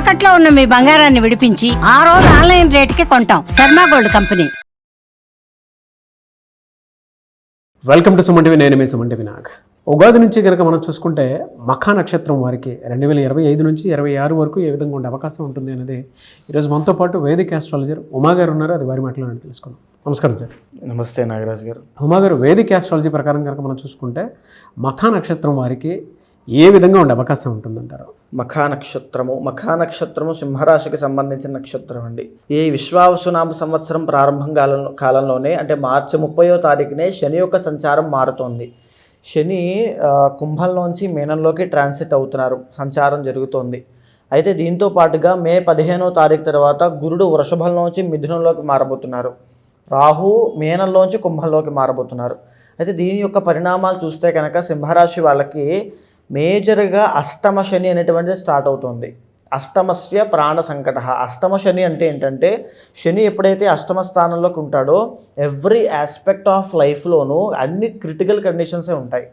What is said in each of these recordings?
తాకట్లో ఉన్న మీ బంగారాన్ని విడిపించి ఆ రోజు ఆన్లైన్ రేటుకి కొంటాం. Sharma gold company. Welcome to Suman TV నేను మీ సుమన్ టీవీ నాగ్. ఉగాది నుంచి కనుక మనం చూసుకుంటే మఖా నక్షత్రం వారికి రెండు వేల ఇరవై ఐదు నుంచి ఇరవై ఆరు వరకు ఏ విధంగా ఉండే అవకాశం ఉంటుంది అనేది ఈరోజు మనతో పాటు వేదిక ఆస్ట్రాలజర్ ఉమా గారు ఉన్నారు. అది వారి మాటలను తెలుసుకుందాం. నమస్కారం సార్. నమస్తే నాగరాజ్ గారు. ఉమా గారు వేదిక ఆస్ట్రాలజీ ప్రకారం కనుక మనం చూసుకుంటే మఖా నక్షత్రం వారికి ఏ విధంగా ఉండే అవకాశం ఉంటుందంటారు? మఖా నక్షత్రము మఖా నక్షత్రము సింహరాశికి సంబంధించిన నక్షత్రం అండి. ఈ విశ్వావసునామ సంవత్సరం ప్రారంభం కాలంలో కాలంలోనే అంటే మార్చి ముప్పయో తారీఖునే శని యొక్క సంచారం మారుతోంది. శని కుంభంలోంచి మీనంలోకి ట్రాన్సిట్ అవుతున్నారు. సంచారం జరుగుతోంది. అయితే దీంతో పాటుగా మే పదిహేనో తారీఖు తర్వాత గురుడు వృషభంలోంచి మిథునంలోకి మారబోతున్నారు. రాహు మీనంలోంచి కుంభంలోకి మారబోతున్నారు. అయితే దీని యొక్క పరిణామాలు చూస్తే కనుక సింహరాశి వాళ్ళకి మేజర్గా అష్టమ శని అనేటువంటిది స్టార్ట్ అవుతుంది. అష్టమస్య ప్రాణ సంకట. అష్టమ శని అంటే ఏంటంటే శని ఎప్పుడైతే అష్టమ స్థానంలోకి ఉంటాడో ఎవ్రీ ఆస్పెక్ట్ ఆఫ్ లైఫ్లోనూ అన్ని క్రిటికల్ కండిషన్సే ఉంటాయి.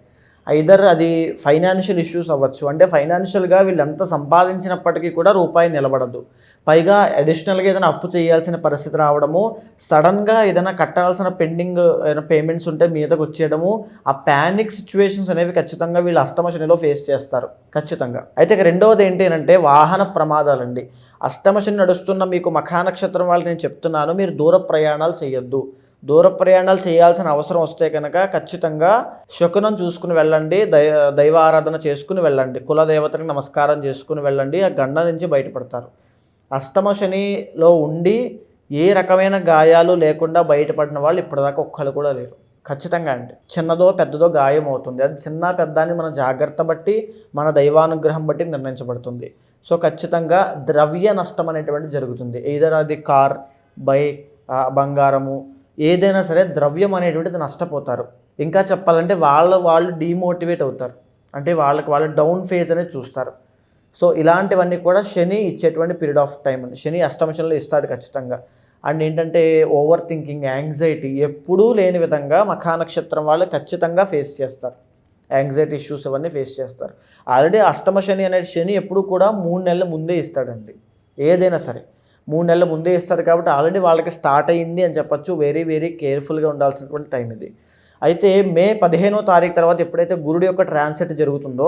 ఐదర్ అది ఫైనాన్షియల్ ఇష్యూస్ అవ్వచ్చు. అంటే ఫైనాన్షియల్గా వీళ్ళు ఎంత సంపాదించినప్పటికీ కూడా రూపాయి నిలబడదు. పైగా అడిషనల్గా ఏదైనా అప్పు చేయాల్సిన పరిస్థితి రావడము సడన్గా ఏదైనా కట్టాల్సిన పెండింగ్ ఏదైనా పేమెంట్స్ ఉంటే మీదకు వచ్చేయడము ఆ ప్యానిక్ సిచ్యువేషన్స్ అనేవి ఖచ్చితంగా వీళ్ళు అష్టమ శనిలో ఫేస్ చేస్తారు. ఖచ్చితంగా. అయితే ఇక రెండవది ఏంటి అంటే వాహన ప్రమాదాలండి. అష్టమ శని నడుస్తున్న మీకు మఖా నక్షత్రం వాళ్ళకి నేను చెప్తున్నాను మీరు దూర ప్రయాణాలు చేయొద్దు. దూర ప్రయాణాలు చేయాల్సిన అవసరం వస్తే కనుక ఖచ్చితంగా శకునం చూసుకుని వెళ్ళండి దై దైవ ఆరాధన చేసుకుని వెళ్ళండి కుల దేవతకి నమస్కారం చేసుకుని వెళ్ళండి ఆ గండ నుంచి బయటపడతారు. అష్టమ శనిలో ఉండి ఏ రకమైన గాయాలు లేకుండా బయటపడిన వాళ్ళు ఇప్పటిదాకా ఒక్కరు కూడా లేరు. ఖచ్చితంగా అండి. చిన్నదో పెద్దదో గాయం అవుతుంది. అది చిన్న పెద్ద అని మన జాగ్రత్త బట్టి మన దైవానుగ్రహం బట్టి నిర్ణయించబడుతుంది. సో ఖచ్చితంగా ద్రవ్య నష్టం అనేటువంటి జరుగుతుంది. ఏదైనా అది కార్ బైక్ బంగారము ఏదైనా సరే ద్రవ్యం అనేటువంటిది నష్టపోతారు. ఇంకా చెప్పాలంటే వాళ్ళ వాళ్ళు డీమోటివేట్ అవుతారు. అంటే వాళ్ళకి వాళ్ళ డౌన్ ఫేజ్ అనేది చూస్తారు. సో ఇలాంటివన్నీ కూడా శని ఇచ్చేటువంటి పీరియడ్ ఆఫ్ టైం శని అష్టమశంలో ఇస్తాడు ఖచ్చితంగా. అండ్ ఏంటంటే ఓవర్ థింకింగ్ యాంగ్జైటీ ఎప్పుడూ లేని విధంగా మఖా నక్షత్రం వాళ్ళు ఖచ్చితంగా ఫేస్ చేస్తారు. యాంగ్జైటీ ఇష్యూస్ ఇవన్నీ ఫేస్ చేస్తారు. ఆల్రెడీ అష్టమ శని అనే శని ఎప్పుడు కూడా మూడు నెలల ముందే ఇస్తాడండి. ఏదైనా సరే. మూడు నెలల ముందే ఇస్తారు కాబట్టి ఆల్రెడీ వాళ్ళకి స్టార్ట్ అయ్యింది అని చెప్పొచ్చు. వెరీ వెరీ కేర్ఫుల్గా ఉండాల్సినటువంటి టైం ఇది. అయితే మే పదిహేనో తారీఖు తర్వాత ఎప్పుడైతే గురుడు యొక్క ట్రాన్సిట్ జరుగుతుందో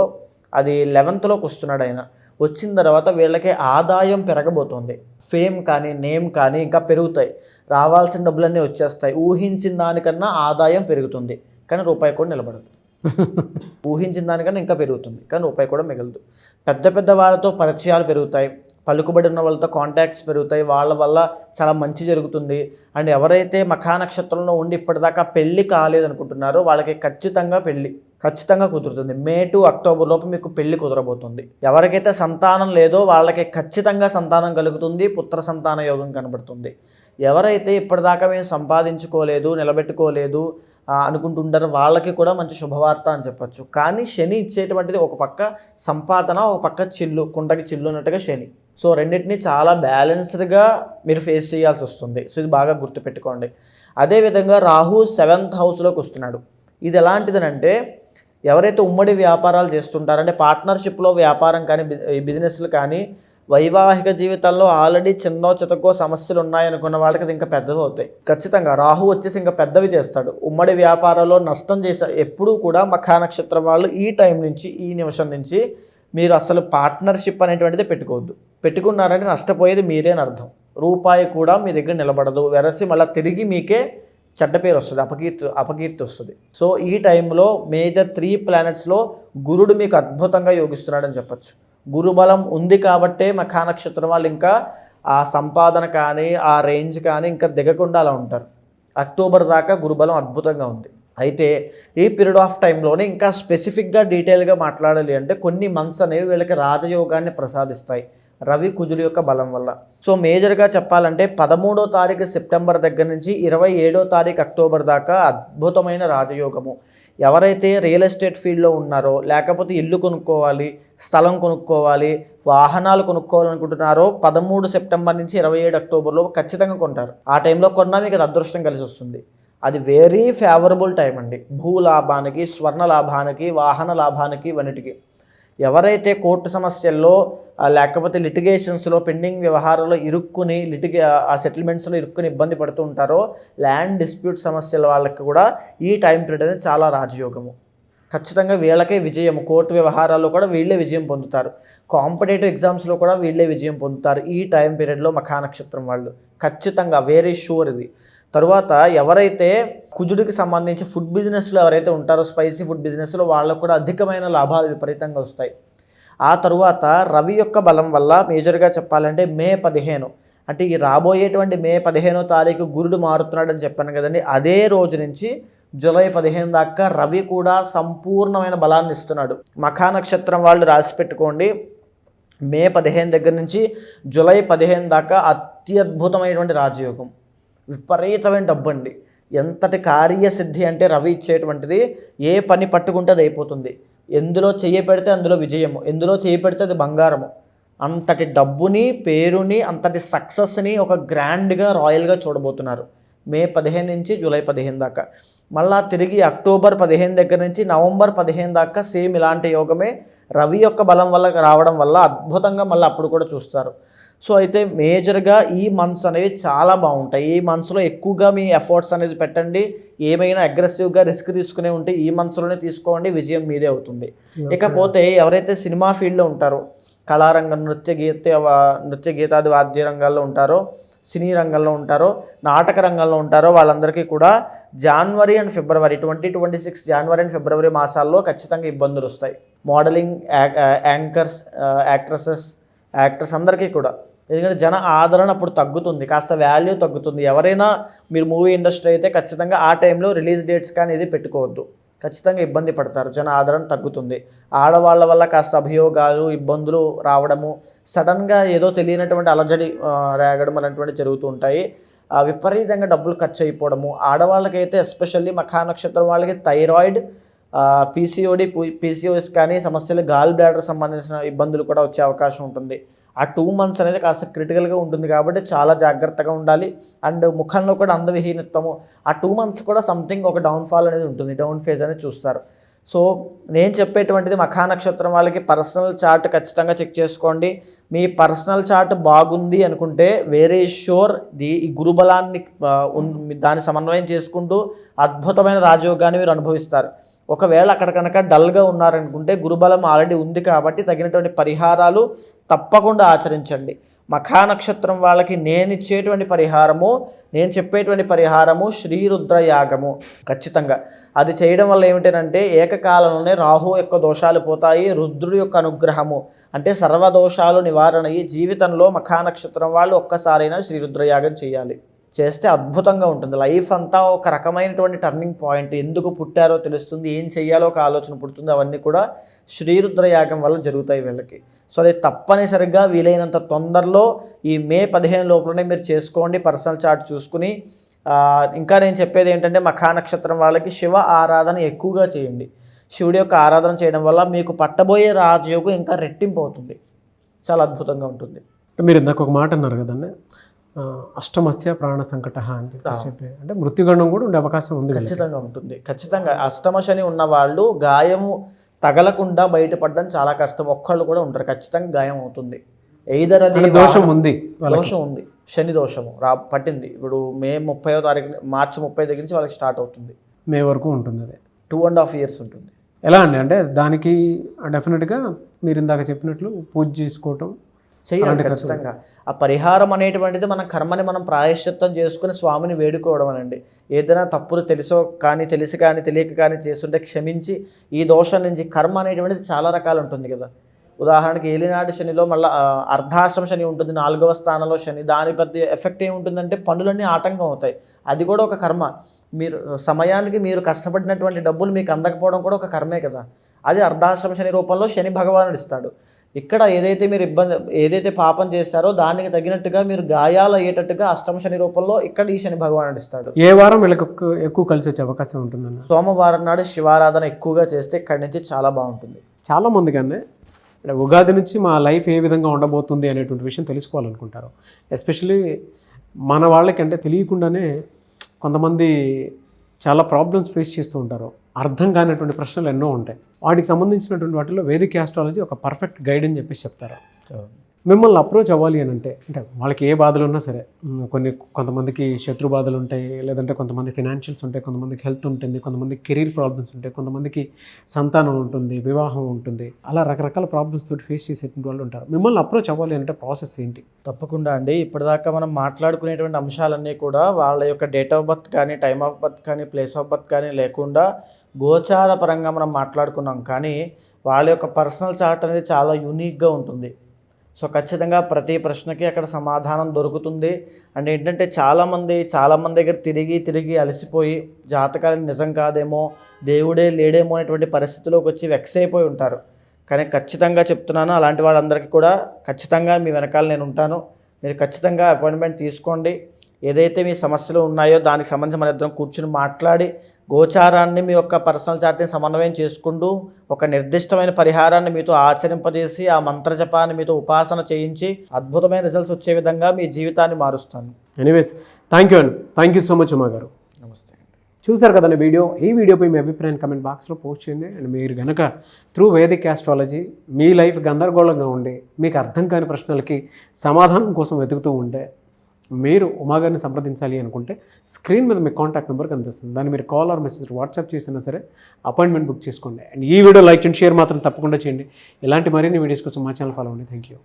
అది లెవెన్త్లోకి వస్తున్నాడు ఆయన. వచ్చిన తర్వాత వీళ్ళకి ఆదాయం పెరగబోతోంది. ఫేమ్ కానీ నేమ్ కానీ ఇంకా పెరుగుతాయి. రావాల్సిన డబ్బులన్నీ వచ్చేస్తాయి. ఊహించిన దానికన్నా ఆదాయం పెరుగుతుంది. కానీ రూపాయి కూడా నిలబడదు. ఊహించిన దానికన్నా ఇంకా పెరుగుతుంది. కానీ రూపాయి కూడా మిగలదు. పెద్ద పెద్ద వాళ్ళతో పరిచయాలు పెరుగుతాయి. పలుకుబడి ఉన్న వాళ్ళతో కాంటాక్ట్స్ పెరుగుతాయి. వాళ్ళ వల్ల చాలా మంచి జరుగుతుంది. అండ్ ఎవరైతే మఖా నక్షత్రంలో ఉండి ఇప్పటిదాకా పెళ్ళి కాలేదనుకుంటున్నారో వాళ్ళకి ఖచ్చితంగా పెళ్ళి ఖచ్చితంగా కుదురుతుంది. మే టు అక్టోబర్ లోపు మీకు పెళ్ళి కుదరబోతుంది. ఎవరికైతే సంతానం లేదో వాళ్ళకి ఖచ్చితంగా సంతానం కలుగుతుంది. పుత్ర సంతాన యోగం కనబడుతుంది. ఎవరైతే ఇప్పటిదాకా మేము సంపాదించుకోలేదు నిలబెట్టుకోలేదు అనుకుంటుంటారు. వాళ్ళకి కూడా మంచి శుభవార్త అని చెప్పొచ్చు. కానీ శని ఇచ్చేటువంటిది ఒక పక్క సంపాదన ఒక పక్క చిల్లు కుండకి చిల్లు ఉన్నట్టుగా శని. సో రెండింటిని చాలా బ్యాలెన్స్డ్గా మీరు ఫేస్ చేయాల్సి వస్తుంది. సో ఇది బాగా గుర్తుపెట్టుకోండి. అదేవిధంగా రాహు సెవెంత్ హౌస్లోకి వస్తున్నాడు. ఇది ఎలాంటిదనంటే ఎవరైతే ఉమ్మడి వ్యాపారాలు చేస్తుంటారంటే పార్ట్నర్షిప్లో వ్యాపారం కానీ బిజినెస్లు కానీ వైవాహిక జీవితంలో ఆల్రెడీ చిన్నో చితకో సమస్యలు ఉన్నాయనుకున్న వాళ్ళకి అది ఇంకా పెద్దవి అవుతాయి. ఖచ్చితంగా రాహు వచ్చేసి ఇంకా పెద్దవి చేస్తాడు. ఉమ్మడి వ్యాపారంలో నష్టం చేశారు ఎప్పుడూ కూడా మఖా నక్షత్రం వాళ్ళు ఈ టైం నుంచి ఈ నిమిషం నుంచి మీరు అసలు పార్ట్నర్షిప్ అనేటువంటిది పెట్టుకోవద్దు. పెట్టుకున్నారంటే నష్టపోయేది మీరేని అర్థం. రూపాయి కూడా మీ దగ్గర నిలబడదు. వెరసి మళ్ళీ తిరిగి మీకే చెడ్డ పేరు వస్తుంది. అపకీర్తి అపకీర్తి వస్తుంది. సో ఈ టైంలో మేజర్ త్రీ ప్లానెట్స్లో గురుడు మీకు అద్భుతంగా యోగిస్తున్నాడని చెప్పొచ్చు. గురుబలం ఉంది కాబట్టే మఖా నక్షత్రం వాళ్ళు ఇంకా ఆ సంపాదన కానీ ఆ రేంజ్ కానీ ఇంకా దిగకుండా అలా ఉంటారు. అక్టోబర్ దాకా గురుబలం అద్భుతంగా ఉంది. అయితే ఈ పీరియడ్ ఆఫ్ టైంలోనే ఇంకా స్పెసిఫిక్గా డీటెయిల్గా మాట్లాడాలి అంటే కొన్ని మంత్స్ అనేవి వీళ్ళకి రాజయోగాన్ని ప్రసాదిస్తాయి. రవి కుజుల యొక్క బలం వల్ల. సో మేజర్గా చెప్పాలంటే పదమూడో తారీఖు సెప్టెంబర్ దగ్గర నుంచి ఇరవై ఏడో తారీఖు అక్టోబర్ దాకా అద్భుతమైన రాజయోగము. ఎవరైతే రియల్ ఎస్టేట్ ఫీల్డ్లో ఉన్నారో లేకపోతే ఇల్లు కొనుక్కోవాలి స్థలం కొనుక్కోవాలి వాహనాలు కొనుక్కోవాలనుకుంటున్నారో పదమూడు సెప్టెంబర్ నుంచి ఇరవై ఏడు అక్టోబర్లో ఖచ్చితంగా కొంటారు. ఆ టైంలో కొన్నా మీకు అది అదృష్టం కలిసి వస్తుంది. అది వెరీ ఫేవరబుల్ టైం అండి. భూ లాభానికి స్వర్ణ లాభానికి వాహన లాభానికి వన్నిటికి ఎవరైతే కోర్టు సమస్యల్లో లేకపోతే లిటిగేషన్స్లో పెండింగ్ వ్యవహారాల్లో ఇరుక్కుని లిటిగే ఆ సెటిల్మెంట్స్లో ఇరుక్కుని ఇబ్బంది పడుతూ ఉంటారో ల్యాండ్ డిస్ప్యూట్ సమస్యల వాళ్ళకి కూడా ఈ టైం పీరియడ్ అనేది చాలా రాజయోగము. ఖచ్చితంగా వీళ్ళకే విజయం. కోర్టు వ్యవహారాల్లో కూడా వీళ్ళే విజయం పొందుతారు. కాంపిటేటివ్ ఎగ్జామ్స్లో కూడా వీళ్ళే విజయం పొందుతారు. ఈ టైం పీరియడ్లో మఖా నక్షత్రం వాళ్ళు. ఖచ్చితంగా వేరే షూర్ ఇది. తరువాత ఎవరైతే కుజుడికి సంబంధించి ఫుడ్ బిజినెస్లో ఎవరైతే ఉంటారో స్పైసీ ఫుడ్ బిజినెస్లో వాళ్ళకు కూడా అధికమైన లాభాలు విపరీతంగా వస్తాయి. ఆ తరువాత రవి యొక్క బలం వల్ల మేజర్గా చెప్పాలంటే మే పదిహేను. అంటే ఈ రాబోయేటువంటి మే పదిహేనో తారీఖు గురుడు మారుతున్నాడని చెప్పాను కదండి. అదే రోజు నుంచి జూలై పదిహేను దాకా రవి కూడా సంపూర్ణమైన బలాన్ని ఇస్తున్నాడు. మఖా నక్షత్రం వాళ్ళు రాసి పెట్టుకోండి. మే పదిహేను దగ్గర నుంచి జూలై పదిహేను దాకా అత్యద్భుతమైనటువంటి రాజయోగం. విపరీతమైన డబ్బు అండి ఎంతటి కార్యసిద్ధి అంటే రవి ఇచ్చేటువంటిది ఏ పని పట్టుకుంటే అది అయిపోతుంది. ఎందులో చెయ్యి పెడితే అందులో విజయము ఎందులో చెయ్యి పెడితే అది బంగారము. అంతటి డబ్బుని పేరుని అంతటి సక్సెస్ని ఒక గ్రాండ్గా రాయల్గా చూడబోతున్నారు. మే పదిహేను నుంచి జూలై పదిహేను దాకా. మళ్ళా తిరిగి అక్టోబర్ పదిహేను దగ్గర నుంచి నవంబర్ పదిహేను దాకా సేమ్ ఇలాంటి యోగమే రవి యొక్క బలం వల్ల రావడం వల్ల అద్భుతంగా మళ్ళీ అప్పుడు కూడా చూస్తారు. సో అయితే మేజర్గా ఈ మంత్స్ అనేవి చాలా బాగుంటాయి. ఈ మంత్స్లో ఎక్కువగా మీ ఎఫర్ట్స్ అనేది పెట్టండి. ఏమైనా అగ్రెసివ్గా రిస్క్ తీసుకునే ఉంటే ఈ మంత్స్లోనే తీసుకోండి. విజయం మీదే అవుతుంది. ఇకపోతే ఎవరైతే సినిమా ఫీల్డ్లో ఉంటారో కళారంగం నృత్య గీత నృత్య గీతాది వాద్య రంగాల్లో ఉంటారో సినీ రంగంలో ఉంటారో నాటక రంగంలో ఉంటారో వాళ్ళందరికీ కూడా జనవరి and February twenty twenty six జనవరి అండ్ ఫిబ్రవరి మాసాల్లో ఖచ్చితంగా ఇబ్బందులు వస్తాయి. మోడలింగ్ యాంకర్స్ యాక్ట్రసెస్ యాక్టర్స్ అందరికీ కూడా. ఎందుకంటే జన ఆదరణ అప్పుడు తగ్గుతుంది కాస్త వాల్యూ తగ్గుతుంది. ఎవరైనా మీరు మూవీ ఇండస్ట్రీ అయితే ఖచ్చితంగా ఆ టైంలో రిలీజ్ డేట్స్ కానీ ఇది పెట్టుకోవద్దు. ఖచ్చితంగా ఇబ్బంది పడతారు జన ఆదరణ తగ్గుతుంది. ఆడవాళ్ళ వల్ల కాస్త అభియోగాలు ఇబ్బందులు రావడము సడన్గా ఏదో తెలియనటువంటి అలజడి రేగడం అలాంటివి జరుగుతూ ఉంటాయి. విపరీతంగా డబ్బులు ఖర్చు అయిపోవడము. ఆడవాళ్ళకైతే ఎస్పెషల్లీ మఖా నక్షత్రం వాళ్ళకి థైరాయిడ్ పీసీఓడి పీసీఓఎస్ కానీ సమస్యలు గాల్ బ్లాడర్ సంబంధించిన ఇబ్బందులు కూడా వచ్చే అవకాశం ఉంటుంది. ఆ టూ మంత్స్ అనేది కాస్త క్రిటికల్గా ఉంటుంది కాబట్టి చాలా జాగ్రత్తగా ఉండాలి. అండ్ ముఖంలో కూడా అందవిహీనత్వము ఆ టూ మంత్స్ కూడా సంథింగ్ ఒక డౌన్ఫాల్ అనేది ఉంటుంది. డౌన్ ఫేజ్ అనేది చూస్తారు. సో నేను చెప్పేటువంటిది మఖా నక్షత్రం వాళ్ళకి పర్సనల్ చార్ట్ ఖచ్చితంగా చెక్ చేసుకోండి. మీ పర్సనల్ చార్ట్ బాగుంది అనుకుంటే వేరే షోర్ ది ఈ గురుబలాన్ని దాన్ని సమన్వయం చేసుకుంటూ అద్భుతమైన రాజయోగాన్ని మీరు అనుభవిస్తారు. ఒకవేళ అక్కడ కనుక డల్గా ఉన్నారనుకుంటే గురుబలం ఆల్రెడీ ఉంది కాబట్టి తగినటువంటి పరిహారాలు తప్పకుండా ఆచరించండి. మఖా నక్షత్రం వాళ్ళకి నేను ఇచ్చేటువంటి పరిహారము నేను చెప్పేటువంటి పరిహారము శ్రీరుద్ర యాగము ఖచ్చితంగా. అది చేయడం వల్ల ఏమిటంటే ఏకకాలంలోనే రాహు యొక్క దోషాలు పోతాయి రుద్రుడి యొక్క అనుగ్రహము. అంటే సర్వదోషాలు నివారణ అయ్యి జీవితంలో మఖా నక్షత్రం వాళ్ళు ఒక్కసారైనా శ్రీరుద్ర యాగం చేయాలి. చేస్తే అద్భుతంగా ఉంటుంది. లైఫ్ అంతా ఒక రకమైనటువంటి టర్నింగ్ పాయింట్. ఎందుకు పుట్టారో తెలుస్తుంది. ఏం చెయ్యాలో ఒక ఆలోచన పుడుతుంది. అవన్నీ కూడా శ్రీరుద్ర యాగం వల్ల జరుగుతాయి వీళ్ళకి. సో అది తప్పనిసరిగా వీలైనంత తొందరలో ఈ మే పదిహేను లోపలనే మీరు చేసుకోండి. పర్సనల్ చార్ట్ చూసుకుని ఇంకా నేను చెప్పేది ఏంటంటే మఖా నక్షత్రం వాళ్ళకి శివ ఆరాధన ఎక్కువగా చేయండి. శివుడి యొక్క ఆరాధన చేయడం వల్ల మీకు పట్టబోయే రాజయోగం ఇంకా రెట్టింపు అవుతుంది. చాలా అద్భుతంగా ఉంటుంది. మీరు ఇందాక ఒక మాట అన్నారు కదండి. అష్టమస్య ప్రాణ సంకట అని చెప్పి అంటే మృత్యుగండం కూడా ఉండే అవకాశం ఉంది. ఖచ్చితంగా ఉంటుంది. ఖచ్చితంగా అష్టమ శని ఉన్న వాళ్ళు గాయము తగలకుండా బయటపడడం చాలా కష్టం. ఒక్కళ్ళు కూడా ఉంటారు. ఖచ్చితంగా గాయం అవుతుంది. ఎయిదర్ అది దోషం ఉంది దోషం ఉంది. శని దోషము రా పట్టింది. ఇప్పుడు మే ముప్పైవ తారీఖు మార్చి ముప్పై దగ్గర నుంచి వాళ్ళకి స్టార్ట్ అవుతుంది. మే వరకు ఉంటుంది అది. టూ అండ్ హాఫ్ ఇయర్స్ ఉంటుంది. ఎలా అండి? అంటే దానికి డెఫినెట్గా మీరు ఇందాక చెప్పినట్లు పూజ చేసుకోవటం చెయ్యాలి ఖచ్చితంగా. ఆ పరిహారం అనేటువంటిది మన కర్మని మనం ప్రాయశ్చిత్తం చేసుకుని స్వామిని వేడుకోవడం అనండి. ఏదైనా తప్పులు తెలుసో కానీ తెలిసి కానీ తెలియక కానీ చేస్తుంటే క్షమించి ఈ దోషం నుంచి కర్మ అనేటువంటిది చాలా రకాలు ఉంటుంది కదా. ఉదాహరణకి ఏలినాటి శనిలో మళ్ళీ అర్ధాశ్రమ శని ఉంటుంది నాలుగవ స్థానంలో శని. దాని పెద్ద ఎఫెక్ట్ ఏముంటుందంటే పనులన్నీ ఆటంకం అవుతాయి. అది కూడా ఒక కర్మ. మీరు సమయానికి మీరు కష్టపడినటువంటి డబ్బులు మీకు అందకపోవడం కూడా ఒక కర్మే కదా. అది అర్ధాశ్రమ శని రూపంలో శని భగవానుడు ఇస్తాడు. ఇక్కడ ఏదైతే మీరు ఇబ్బంది ఏదైతే పాపం చేస్తారో దానికి తగినట్టుగా మీరు గాయాలు అయ్యేటట్టుగా అష్టమ శని రూపంలో ఇక్కడ ఈ శని భగవానుడు ఇస్తాడు. ఏ వారం వీళ్ళకి ఎక్కువ- కలిసి వచ్చే అవకాశం ఉంటుందన్న? సోమవారం నాడు శివారాధన ఎక్కువగా చేస్తే ఇక్కడి నుంచి చాలా బాగుంటుంది. చాలా మంది కానీ ఉగాది నుంచి మా లైఫ్ ఏ విధంగా ఉండబోతుంది అనేటువంటి విషయం తెలుసుకోవాలనుకుంటారు. ఎస్పెషల్లీ మన వాళ్ళకి అంటే తెలియకుండానే కొంతమంది చాలా ప్రాబ్లమ్స్ ఫేస్ చేస్తూ ఉంటారు. అర్థం కానటువంటి ప్రశ్నలు ఎన్నో ఉంటాయి. వాటికి సంబంధించినటువంటి వాటిలో వేదిక ఆస్ట్రాలజీ ఒక పర్ఫెక్ట్ గైడ్ అని చెప్పేసి చెప్తారు. మిమ్మల్ని అప్రోచ్ అవ్వాలి అని అంటే అంటే వాళ్ళకి ఏ బాధలు ఉన్నా సరే కొన్ని కొంతమందికి శత్రు బాధలు ఉంటాయి లేదంటే కొంతమంది ఫినాన్షియల్స్ ఉంటాయి కొంతమందికి హెల్త్ ఉంటుంది కొంతమందికి కెరీర్ ప్రాబ్లమ్స్ ఉంటాయి కొంతమందికి సంతానం ఉంటుంది వివాహం ఉంటుంది. అలా రకరకాల ప్రాబ్లమ్స్ తోటి ఫేస్ చేసేటువంటి వాళ్ళు ఉంటారు. మిమ్మల్ని అప్రోచ్ అవ్వాలి అంటే ప్రాసెస్ ఏంటి? తప్పకుండా అండి. ఇప్పటిదాకా మనం మాట్లాడుకునేటువంటి అంశాలన్నీ కూడా వాళ్ళ యొక్క డేట్ ఆఫ్ బర్త్ కానీ టైమ్ ఆఫ్ బర్త్ కానీ ప్లేస్ ఆఫ్ బర్త్ కానీ లేకుండా గోచార పరంగా మనం మాట్లాడుకున్నాం. కానీ వాళ్ళ యొక్క పర్సనల్ చార్ట్ అనేది చాలా యూనిక్గా ఉంటుంది. సో ఖచ్చితంగా ప్రతి ప్రశ్నకి అక్కడ సమాధానం దొరుకుతుంది. అండ్ ఏంటంటే చాలామంది చాలామంది దగ్గర తిరిగి తిరిగి అలసిపోయి జాతకాలు నిజం కాదేమో దేవుడే లేడేమో అనేటువంటి పరిస్థితిలోకి వచ్చి వెక్స్ అయిపోయి ఉంటారు. కానీ ఖచ్చితంగా చెప్తున్నాను అలాంటి వాళ్ళందరికీ కూడా ఖచ్చితంగా మీ వెనకాల నేను ఉంటాను. మీరు ఖచ్చితంగా అపాయింట్మెంట్ తీసుకోండి. ఏదైతే మీ సమస్యలు ఉన్నాయో దానికి సంబంధించి మన ఇద్దరం కూర్చుని మాట్లాడి గోచారాన్ని మీ యొక్క పర్సనల్ చార్ట్ని సమన్వయం చేసుకుంటూ ఒక నిర్దిష్టమైన పరిహారాన్ని మీతో ఆచరింపజేసి ఆ మంత్ర జపాన్ని మీతో ఉపాసన చేయించి అద్భుతమైన రిజల్ట్స్ వచ్చే విధంగా మీ జీవితాన్ని మారుస్తాను. ఎనీవేస్ థ్యాంక్ యూ అండి thank you so much Uma గారు. నమస్తే. చూసారు కదండి వీడియో? ఈ వీడియోపై మీ అభిప్రాయం కమెంట్ బాక్స్లో పోస్ట్ చేయండి. అండ్ మీరు గనక త్రూ వేదిక్ ఆస్ట్రాలజీ మీ లైఫ్ గందరగోళంగా ఉండి మీకు అర్థం కాని ప్రశ్నలకి సమాధానం కోసం వెతుకుతూ ఉంటే మీరు ఉమాగారిని సంప్రదించాలి అనుకుంటే స్క్రీన్ మీద మీ కాంటాక్ట్ నెంబర్ కనిపిస్తుంది. దాన్ని మీరు కాల్ ఆర్ మెసేజ్ వాట్సాప్ చేసినా సరే అపాయింట్మెంట్ బుక్ చేసుకోండి. అండ్ ఈ వీడియో లైక్ అండ్ షేర్ మాత్రం తప్పకుండా చేయండి. ఇలాంటి మరిన్ని వీడియోస్ కోసం మా ఛానల్ ఫాలో అవ్వండి. Thank you